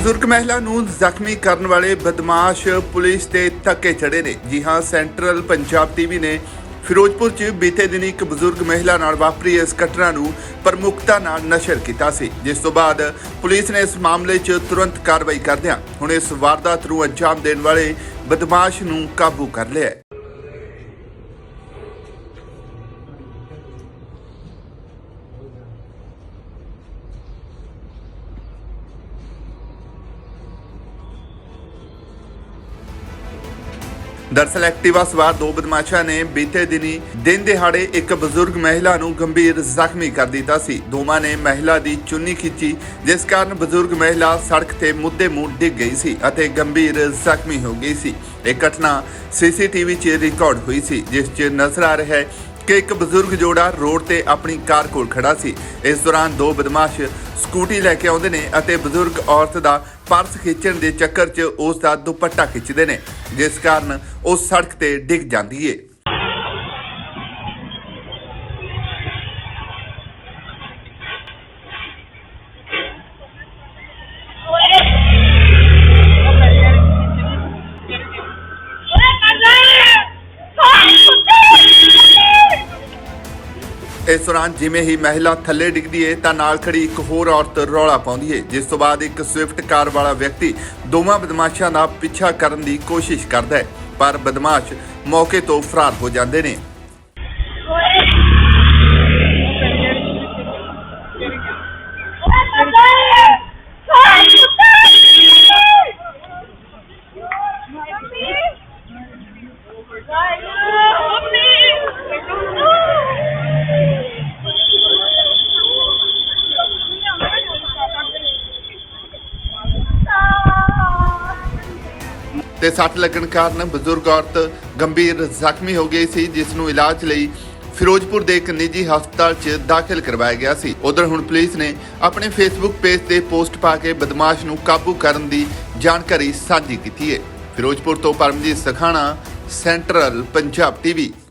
ਬਜ਼ੁਰਗ ਮਹਿਲਾ ਨੂੰ ਜ਼ਖਮੀ ਕਰਨ ਵਾਲੇ ਬਦਮਾਸ਼ ਪੁਲਿਸ ਤੇ ਧੱਕੇ ਚੜੇ ਨੇ। ਜੀ ਹਾਂ, ਸੈਂਟਰਲ ਪੰਜਾਬ ਟੀਵੀ ਨੇ ਫਿਰੋਜ਼ਪੁਰ 'ਚ ਬੀਤੇ ਦਿਨੀ ਇੱਕ ਬਜ਼ੁਰਗ ਮਹਿਲਾ ਨਾਲ ਵਾਪਰੀ ਇਸ ਘਟਨਾ ਨੂੰ ਪ੍ਰਮੁਖਤਾ ਨਾਲ ਨਸ਼ਰ ਕੀਤਾ ਸੀ। ਜਿਸ ਤੋਂ ਬਾਅਦ ਪੁਲਿਸ ਨੇ ਇਸ ਮਾਮਲੇ 'ਚ ਤੁਰੰਤ ਕਾਰਵਾਈ ਕਰਦਿਆਂ ਹੁਣ ਇਸ ਵਾਰਦਾਤ ਨੂੰ ਅੰਜਾਮ ਦੇਣ ਵਾਲੇ ਬਦਮਾਸ਼ ਨੂੰ ਕਾਬੂ ਕਰ ਲਿਆ ਦਰਸਲ ਐਕਟਿਵਾ ਸਵਾਰ ਦੋ ਬਦਮਾਸ਼ਾਂ ਨੇ ਬੀਤੇ ਦਿਨੀ ਦਿਨ ਦਿਹਾੜੇ ਇੱਕ ਬਜ਼ੁਰਗ ਮਹਿਲਾ ਨੂੰ ਗੰਭੀਰ ਜ਼ਖਮੀ ਕਰ ਦਿੱਤਾ ਸੀ। ਦੋਵਾਂ ਨੇ ਮਹਿਲਾ ਦੀ ਚੁੰਨੀ ਖਿੱਚੀ, ਜਿਸ ਕਾਰਨ ਬਜ਼ੁਰਗ ਮਹਿਲਾ ਸੜਕ ਤੇ ਮੁੱਦੇ ਮੂੰਹ ਡਿੱਗ ਗਈ ਸੀ ਅਤੇ ਗੰਭੀਰ ਜ਼ਖਮੀ ਹੋ ਗਈ ਸੀ। ਇਹ ਘਟਨਾ ਸੀਸੀਟੀਵੀ 'ਚ ਰਿਕਾਰਡ ਹੋਈ ਸੀ, ਜਿਸ 'ਚ ਨਜ਼ਰ ਆ ਰਿਹਾ ਹੈ ਕਿ ਇੱਕ ਬਜ਼ੁਰਗ ਜੋੜਾ ਰੋਡ ਤੇ ਆਪਣੀ ਕਾਰ ਕੋਲ ਖੜਾ ਸੀ। ਇਸ ਦੌਰਾਨ ਦੋ ਬਦਮਾਸ਼ ਸਕੂਟੀ ਲੈ ਕੇ ਆਉਂਦੇ ਨੇ ਅਤੇ ਬਜ਼ੁਰਗ ਔਰਤ ਦਾ ਪਰਸ ਖਿੱਚਣ ਦੇ ਚੱਕਰ 'ਚ ਉਸ ਦਾ ਦੁਪੱਟਾ ਖਿੱਚਦੇ ਨੇ, ਜਿਸ ਕਾਰਨ ਉਹ ਸੜਕ ਤੇ ਡਿੱਗ ਜਾਂਦੀ ਏ। ਇਸ ਦੌਰਾਨ ਜਿਵੇਂ ਹੀ ਮਹਿਲਾ ਥੱਲੇ ਡਿੱਗਦੀ ਏ, ਤਾਂ ਨਾਲ ਖੜੀ ਇੱਕ ਹੋਰ ਔਰਤ ਰੌਲਾ ਪਾਉਂਦੀ ਏ, ਜਿਸ ਤੋਂ ਬਾਅਦ ਇੱਕ ਸਵਿਫਟ ਕਾਰ ਵਾਲਾ ਵਿਅਕਤੀ ਦੋਵਾਂ ਬਦਮਾਸ਼ਾਂ ਦਾ ਪਿੱਛਾ ਕਰਨ ਦੀ ਕੋਸ਼ਿਸ਼ ਕਰਦਾ ਹੈ ਪਰ ਬਦਮਾਸ਼ ਮੌਕੇ ਤੋਂ ਫਰਾਰ ਹੋ ਜਾਂਦੇ ਨੇ। ਤੇ ਸੱਟ ਲੱਗਣ ਕਾਰਨ ਬਜ਼ੁਰਗ ਔਰਤ ਗੰਭੀਰ ਜ਼ਖਮੀ ਹੋ ਗਈ ਸੀ, ਜਿਸ ਨੂੰ ਇਲਾਜ ਲਈ ਫਿਰੋਜ਼ਪੁਰ ਦੇ ਇੱਕ ਨਿੱਜੀ ਹਸਪਤਾਲ 'ਚ ਦਾਖਲ ਕਰਵਾਇਆ ਗਿਆ ਸੀ। ਉਧਰ ਹੁਣ ਪੁਲਿਸ ਨੇ ਆਪਣੇ ਫੇਸਬੁੱਕ ਪੇਜ ਤੇ ਪੋਸਟ ਪਾ ਕੇ ਬਦਮਾਸ਼ ਨੂੰ ਕਾਬੂ ਕਰਨ ਦੀ ਜਾਣਕਾਰੀ ਸਾਂਝੀ ਕੀਤੀ ਹੈ। ਫਿਰੋਜ਼ਪੁਰ ਤੋਂ ਪਰਮਜੀਤ ਸਖਾਣਾ, ਸੈਂਟਰਲ ਪੰਜਾਬ ਟੀਵੀ